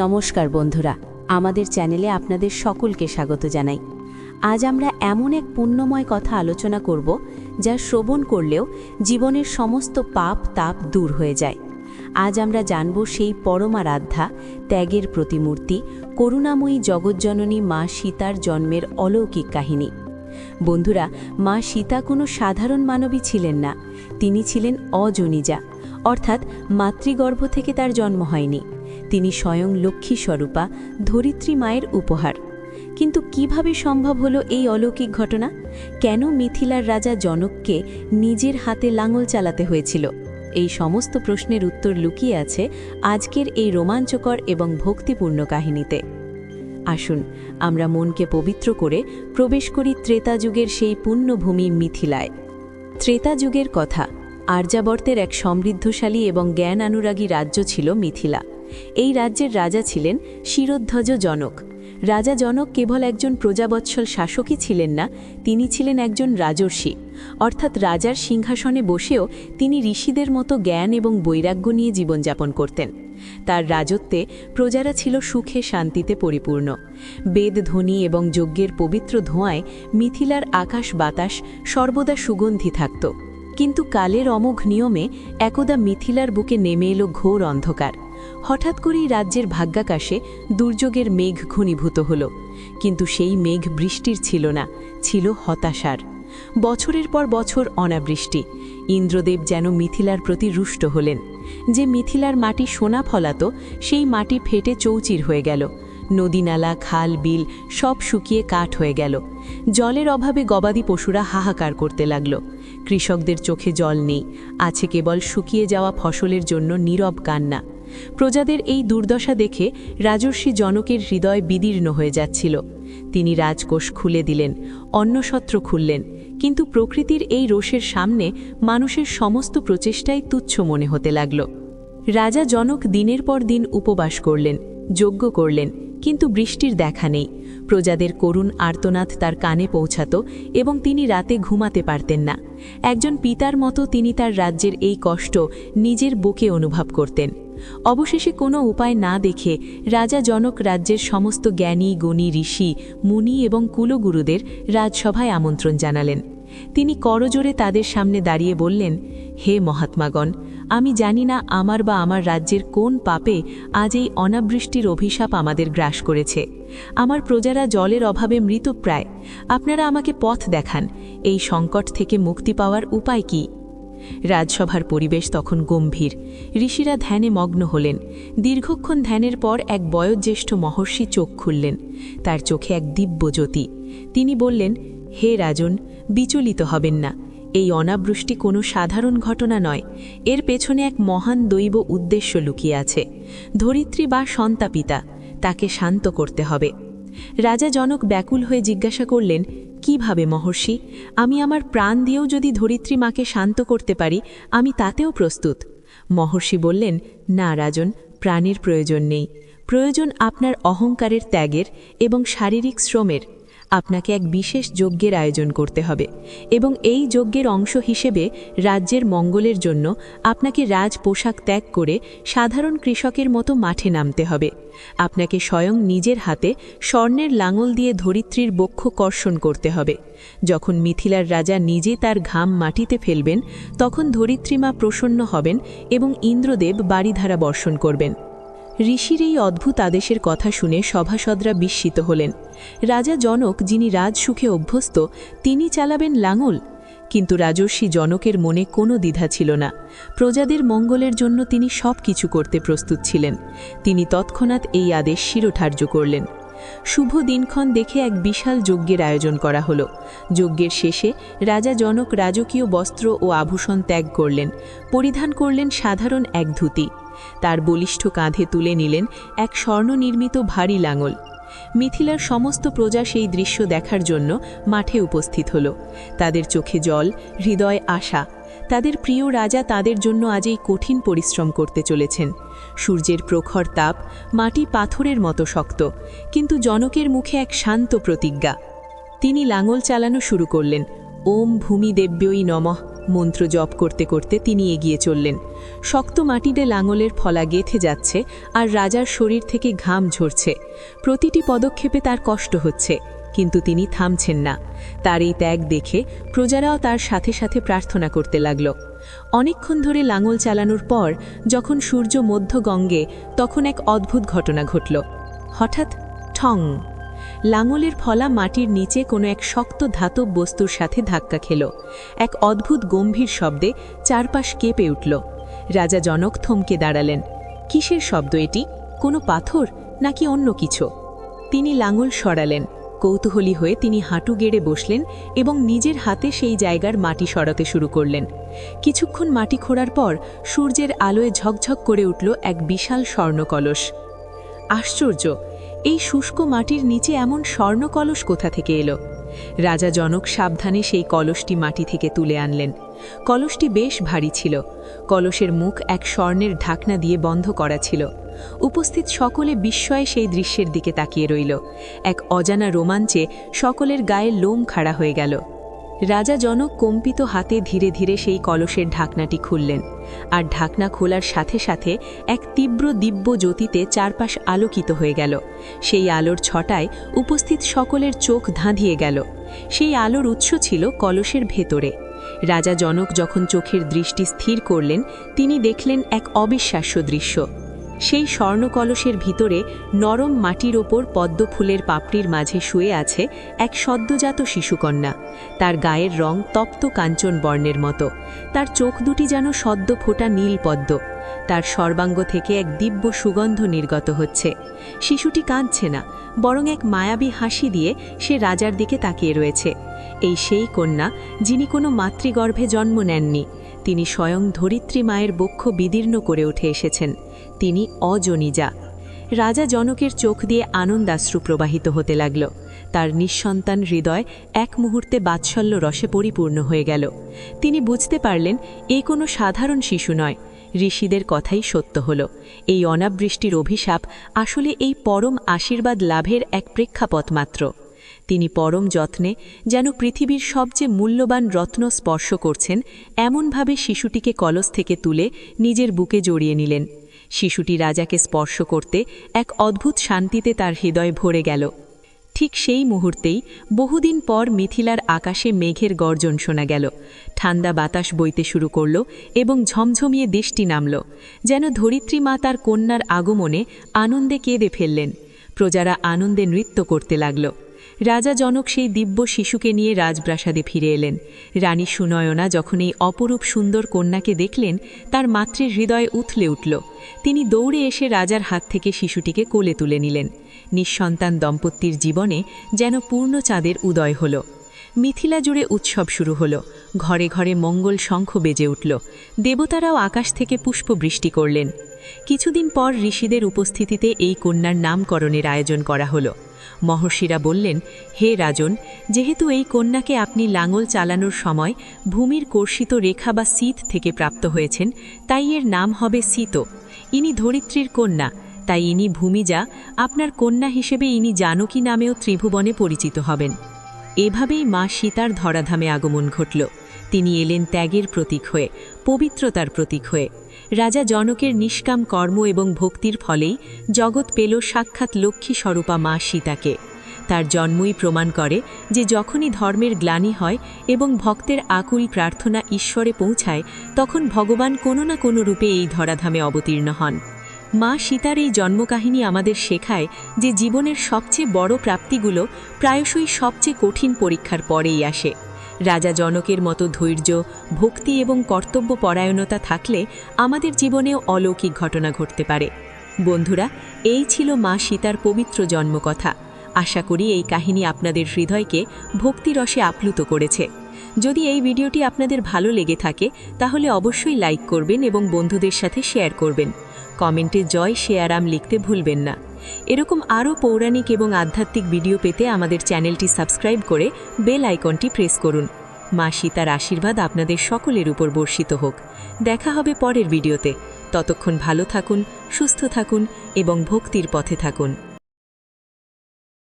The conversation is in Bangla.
নমস্কার বন্ধুরা, আমাদের চ্যানেলে আপনাদের সকলকে স্বাগত জানাই। আজ আমরা এমন এক পুণ্যময় কথা আলোচনা করব, যা শ্রবণ করলেও জীবনের সমস্ত পাপ তাপ দূর হয়ে যায়। আজ আমরা জানব সেই পরমারাধ্যা, ত্যাগের প্রতিমূর্তি, করুণাময়ী জগজ্জননী মা সীতার জন্মের অলৌকিক কাহিনী। বন্ধুরা, মা সীতা কোনো সাধারণ মানবী ছিলেন না, তিনি ছিলেন অজনিজা, অর্থাৎ মাতৃগর্ভ থেকে তার জন্ম হয়নি। তিনি স্বয়ং লক্ষ্মী স্বরূপা, ধরিত্রী মায়ের উপহার। কিন্তু কীভাবে সম্ভব হলো এই অলৌকিক ঘটনা? কেন মিথিলার রাজা জনককে নিজের হাতে লাঙল চালাতে হয়েছিল? এই সমস্ত প্রশ্নের উত্তর লুকিয়ে আছে আজকের এই রোমাঞ্চকর এবং ভক্তিপূর্ণ কাহিনীতে। আসুন, আমরা মনকে পবিত্র করে প্রবেশ করি ত্রেতা যুগের সেই পুণ্যভূমি মিথিলায়। ত্রেতা যুগের কথা, আর্যাবর্তের এক সমৃদ্ধশালী এবং জ্ঞান অনুরাগী রাজ্য ছিল মিথিলা। এই রাজ্যের রাজা ছিলেন শিরোধ্বজ জনক। রাজা জনক কেবল একজন প্রজাবৎসল শাসকই ছিলেন না, তিনি ছিলেন একজন রাজর্ষি। অর্থাৎ রাজার সিংহাসনে বসেও তিনি ঋষিদের মতো জ্ঞান এবং বৈরাগ্য নিয়ে জীবনযাপন করতেন। তার রাজত্বে প্রজারা ছিল সুখে শান্তিতে পরিপূর্ণ। বেদ ধ্বনি এবং যজ্ঞের পবিত্র ধোঁয়ায় মিথিলার আকাশ বাতাস সর্বদা সুগন্ধি থাকত। কিন্তু কালের অমোঘ নিয়মে একদা মিথিলার বুকে নেমে এলো ঘোর অন্ধকার। হঠাৎ করেই রাজ্যের ভাগ্যাকাশে দুর্যোগের মেঘ ঘনীভূত হল। কিন্তু সেই মেঘ বৃষ্টির ছিল না, ছিল হতাশার। বছরের পর বছর অনাবৃষ্টি। ইন্দ্রদেব যেন মিথিলার প্রতি রুষ্ট হলেন। যে মিথিলার মাটি সোনা ফলাত, সেই মাটি ফেটে চৌচির হয়ে গেল। নদীনালা খাল, বিল সব শুকিয়ে কাঠ হয়ে গেল। জলের অভাবে গবাদি পশুরা হাহাকার করতে লাগল। কৃষকদের চোখে জল নেই। আছে কেবল শুকিয়ে যাওয়া ফসলের জন্য নীরব কান্না। প্রজাদের এই দুর্দশা দেখে রাজর্ষি জনকের হৃদয় বিদীর্ণ হয়ে যাচ্ছিল। তিনি রাজকোষ খুলে দিলেন অন্নসত্র খুললেন, কিন্তু প্রকৃতির এই রোষের সামনে মানুষের সমস্ত প্রচেষ্টাই তুচ্ছ মনে হতে লাগল। রাজা জনক দিনের পর দিন উপবাস করলেন, যজ্ঞ করলেন, কিন্তু বৃষ্টির দেখা নেই। প্রজাদের করুণ আর্তনাদ তার কানে পৌঁছাত এবং তিনি রাতে ঘুমাতে পারতেন না। একজন পিতার মতো তিনি তার রাজ্যের এই কষ্ট নিজের বুকে অনুভব করতেন। অবশেষে কোনো উপায় না দেখে রাজা জনক রাজ্যের সমস্ত জ্ঞানী, গুণী, ঋষি, মুনি এবং কুলগুরুদের রাজসভায় আমন্ত্রণ জানালেন। তিনি করজোরে তাদের সামনে দাঁড়িয়ে বললেন, হে মহাত্মাগণ, আমি জানি না আমার বা আমার রাজ্যের কোন পাপে আজ এই অনাবৃষ্টির অভিশাপ আমাদের গ্রাস করেছে। আমার প্রজারা জলের অভাবে মৃতপ্রায় আপনারা আমাকে পথ দেখান। এই সংকট থেকে মুক্তি পাওয়ার উপায় কী? রাজসভার পরিবেশ তখন গম্ভীর। ঋষিরা ধ্যানে মগ্ন হলেন। দীর্ঘক্ষণ ধ্যানের পর এক বয়োজ্যেষ্ঠ মহর্ষি চোখ খুললেন। তার চোখে এক দিব্য জ্যোতি। তিনি বললেন, হে রাজন, বিচলিত হবেন না। এই অনাবৃষ্টি কোনো সাধারণ ঘটনা নয়। এর পেছনে এক মহান দৈব উদ্দেশ্য লুকিয়ে আছে। ধরিত্রী বা সন্তাপিতা, তাকে শান্ত করতে হবে। রাজা জনক ব্যাকুল হয়ে জিজ্ঞাসা করলেন কীভাবে মহর্ষি? আমি আমার প্রাণ দিয়েও যদি ধরিত্রী মাকে শান্ত করতে পারি, আমি তাতেও প্রস্তুত। মহর্ষি বললেন, না রাজন, প্রাণের প্রয়োজন নেই। প্রয়োজন আপনার অহংকারের ত্যাগের এবং শারীরিক শ্রমের। আপনাকে এক বিশেষ যজ্ঞের আয়োজন করতে হবে এবং এই যজ্ঞের অংশ হিসেবে রাজ্যের মঙ্গলের জন্য আপনাকে রাজ পোশাক ত্যাগ করে সাধারণ কৃষকের মতো মাঠে নামতে হবে। আপনাকে স্বয়ং নিজের হাতে স্বর্ণের লাঙল দিয়ে ধরিত্রীর বক্ষ কর্ষণ করতে হবে। যখন মিথিলার রাজা নিজে তার ঘাম মাটিতে ফেলবেন, তখন ধরিত্রীমা প্রসন্ন হবেন এবং ইন্দ্রদেব বাড়িধারা বর্ষণ করবেন। ঋষির এই অদ্ভুত আদেশের কথা শুনে সভাসদরা বিস্মিত হলেন। রাজা জনক, যিনি রাজসুখে অভ্যস্ত, তিনি চালাবেন লাঙল। কিন্তু রাজর্ষি জনকের মনে কোনো দ্বিধা ছিল না। প্রজাদের মঙ্গলের জন্য তিনি সব কিছু করতে প্রস্তুত ছিলেন। তিনি তৎক্ষণাৎ এই আদেশ শিরোধার্য করলেন। শুভ দিনক্ষণ দেখে এক বিশাল যজ্ঞের আয়োজন করা হলো। যজ্ঞের শেষে রাজা জনক রাজকীয় বস্ত্র ও আভূষণ ত্যাগ করলেন। পরিধান করলেন সাধারণ এক ধুতি। তার বলিষ্ঠ কাঁধে তুলে নিলেন এক স্বর্ণনির্মিত ভারী লাঙল। মিথিলার সমস্ত প্রজা সেই দৃশ্য দেখার জন্য মাঠে উপস্থিত হল। তাদের চোখে জল, হৃদয় আশা। তাদের প্রিয় রাজা তাদের জন্য আজ এই কঠিন পরিশ্রম করতে চলেছেন। সূর্যের প্রখর তাপ মাটি পাথরের মতো শক্ত, কিন্তু জনকের মুখে এক শান্ত প্রতিজ্ঞা। তিনি লাঙল চালানো শুরু করলেন। ওম ভূমি দেব্যই নমঃ। মন্ত্র জপ করতে করতে তিনি এগিয়ে চললেন। শক্ত মাটিতে লাঙলের ফলা গেথে যাচ্ছে আর রাজার শরীর থেকে ঘাম ঝরছে। প্রতিটি পদক্ষেপে তার কষ্ট হচ্ছে, কিন্তু তিনি থামছেন না। তার এই ত্যাগ দেখে প্রজারাও তার সাথে সাথে প্রার্থনা করতে লাগল। অনেকক্ষণ ধরে লাঙল চালানোর পর যখন সূর্য মধ্য গঙ্গে, তখন এক অদ্ভুত ঘটনা ঘটল। হঠাৎ ঠং! লাঙলের ফলা মাটির নিচে কোনো এক শক্ত ধাতব বস্তুর সাথে ধাক্কা খেল। এক অদ্ভুত গম্ভীর শব্দে চারপাশ কেঁপে উঠল। রাজা জনক থমকে দাঁড়ালেন। কিসের শব্দ এটি? কোনো পাথর নাকি অন্য কিছু? তিনি লাঙল সরালেন। কৌতূহলী হয়ে তিনি হাঁটু গেড়ে বসলেন এবং নিজের হাতে সেই জায়গার মাটি সরাতে শুরু করলেন। কিছুক্ষণ মাটি খোঁড়ার পর সূর্যের আলোয় ঝকঝক করে উঠল এক বিশাল স্বর্ণকলস। আশ্চর্য! এই শুষ্ক মাটির নিচে এমন স্বর্ণকলস কোথা থেকে এলো? রাজা জনক সাবধানে সেই কলসটি মাটি থেকে তুলে আনলেন। কলসটি বেশ ভারী ছিল। কলসের মুখ এক স্বর্ণের ঢাকনা দিয়ে বন্ধ করা ছিল। উপস্থিত সকলে বিস্ময়ে সেই দৃশ্যের দিকে তাকিয়ে রইল। এক অজানা রোমাঞ্চে সকলের গায়ে লোম খাড়া হয়ে গেল। রাজা জনক কম্পিত হাতে ধীরে ধীরে সেই কলসের ঢাকনাটি খুললেন, আর ঢাকনা খোলার সাথে সাথে এক তীব্র দিব্য জ্যোতিতে চারপাশ আলোকিত হয়ে গেল। সেই আলোর ছটায় উপস্থিত সকলের চোখ ধাঁধিয়ে গেল। সেই আলোর উৎস ছিল কলসের ভেতরে। রাজা জনক যখন চোখের দৃষ্টি স্থির করলেন, তিনি দেখলেন এক অবিশ্বাস্য দৃশ্য। সেই স্বর্ণকলসের ভিতরে নরম মাটির ওপর পদ্ম ফুলের পাপড়ির মাঝে শুয়ে আছে এক সদ্যজাত শিশুকন্যা। তার গায়ের রং তপ্ত কাঞ্চন বর্ণের মতো। তার চোখ দুটি যেন সদ্য ফোটা নীল পদ্ম। তার সর্বাঙ্গ থেকে এক দিব্য সুগন্ধ নির্গত হচ্ছে। শিশুটি কাঁদছে না, বরং এক মায়াবী হাসি দিয়ে সে রাজার দিকে তাকিয়ে রয়েছে। এই সেই কন্যা, যিনি কোনো মাতৃগর্ভে জন্ম নেননি, তিনি স্বয়ং ধরিত্রী মায়ের বক্ষ বিদীর্ণ করে উঠে এসেছেন। তিনি অজনিজা রাজা জনকের চোখ দিয়ে আনন্দাশ্রু প্রবাহিত হতে লাগল। তার নিঃসন্তান হৃদয় এক মুহূর্তে বাৎসল্য রসে পরিপূর্ণ হয়ে গেল। তিনি বুঝতে পারলেন, এ কোনো সাধারণ শিশু নয়। ঋষিদের কথাই সত্য হল। এই অনাবৃষ্টির অভিশাপ আসলে এই পরম আশীর্বাদ লাভের এক প্রেক্ষাপথ মাত্র। তিনি পরম যত্নে যেন পৃথিবীর সবচেয়ে মূল্যবান রত্ন স্পর্শ করছেন, এমনভাবে শিশুটিকে কলস থেকে তুলে নিজের বুকে জড়িয়ে নিলেন। শিশুটি রাজাকে স্পর্শ করতে এক অদ্ভুত শান্তিতে তার হৃদয় ভরে গেল। ঠিক সেই মুহূর্তেই বহুদিন পর মিথিলার আকাশে মেঘের গর্জন শোনা গেল। ঠান্ডা বাতাস বইতে শুরু করল এবং ঝমঝমিয়ে দেশটি নামল, যেন ধরিত্রী মা তার কন্যার আগমনে আনন্দে কেঁদে ফেললেন। প্রজারা আনন্দে নৃত্য করতে লাগল। রাজা জনক সেই দিব্য শিশুকে নিয়ে রাজপ্রাসাদে ফিরে এলেন। রানী সুনয়না যখন এই অপরূপ সুন্দর কন্যাকে দেখলেন, তার মাতৃ হৃদয় উথলে উঠল। তিনি দৌড়ে এসে রাজার হাত থেকে শিশুটিকে কোলে তুলে নিলেন। নিঃসন্তান দম্পতির জীবনে যেন পূর্ণ চাঁদের উদয় হল। মিথিলা জুড়ে উৎসব শুরু হল। ঘরে ঘরে মঙ্গল শঙ্খ বেজে উঠল। দেবতারাও আকাশ থেকে পুষ্প বৃষ্টি করলেন। কিছুদিন পর ঋষিদের উপস্থিতিতে এই কন্যার নামকরণের আয়োজন করা হলো। মহর্ষিরা বললেন, হে রাজন, যেহেতু এই কন্যাকে আপনি লাঙল চালানোর সময় ভূমির কর্ষিত রেখা বা শীত থেকে প্রাপ্ত হয়েছেন, তাই এর নাম হবে শীত। ইনি ধরিত্রীর কন্যা, তাই ইনি ভূমিজা, আপনার কন্যা হিসেবে ইনি জানকী নামেও ত্রিভুবনে পরিচিত হবেন। এভাবেই মা সীতার ধরাধামে আগমন ঘটল। তিনি এলেন ত্যাগের প্রতীক হয়ে, পবিত্রতার প্রতীক হয়ে। রাজা জনকের নিষ্কাম কর্ম এবং ভক্তির ফলেই জগৎ পেল সাক্ষাৎ লক্ষ্মী স্বরূপা মা সীতাকে। তার জন্মই প্রমাণ করে যে যখনই ধর্মের গ্লানি হয় এবং ভক্তের আকুল প্রার্থনা ঈশ্বরে পৌঁছায়, তখন ভগবান কোনো না কোনো রূপে এই ধরাধামে অবতীর্ণ হন। মা সীতার এই জন্মকাহিনী আমাদের শেখায় যে জীবনের সবচেয়ে বড় প্রাপ্তিগুলো প্রায়শই সবচেয়ে কঠিন পরীক্ষার পরেই আসে। রাজা জনকের মতো ধৈর্য, ভক্তি এবং কর্তব্য পরায়ণতা থাকলে আমাদের জীবনেও অলৌকিক ঘটনা ঘটতে পারে। বন্ধুরা, এই ছিল মা সীতার পবিত্র জন্মকথা। আশা করি এই কাহিনী আপনাদের হৃদয়কে ভক্তিরসে আপ্লুত করেছে। যদি এই ভিডিওটি আপনাদের ভালো লেগে থাকে, তাহলে অবশ্যই লাইক করবেন এবং বন্ধুদের সাথে শেয়ার করবেন। কমেন্টে জয় শেয়ারাম লিখতে ভুলবেন না। এরকম আরও পৌরাণিক এবং আধ্যাত্মিক ভিডিও পেতে আমাদের চ্যানেলটি সাবস্ক্রাইব করে বেল আইকনটি প্রেস করুন। মা সীতার আশীর্বাদ আপনাদের সকলের উপর বর্ষিত হোক। দেখা হবে পরের ভিডিওতে। ততক্ষণ ভালো থাকুন, সুস্থ থাকুন এবং ভক্তির পথে থাকুন।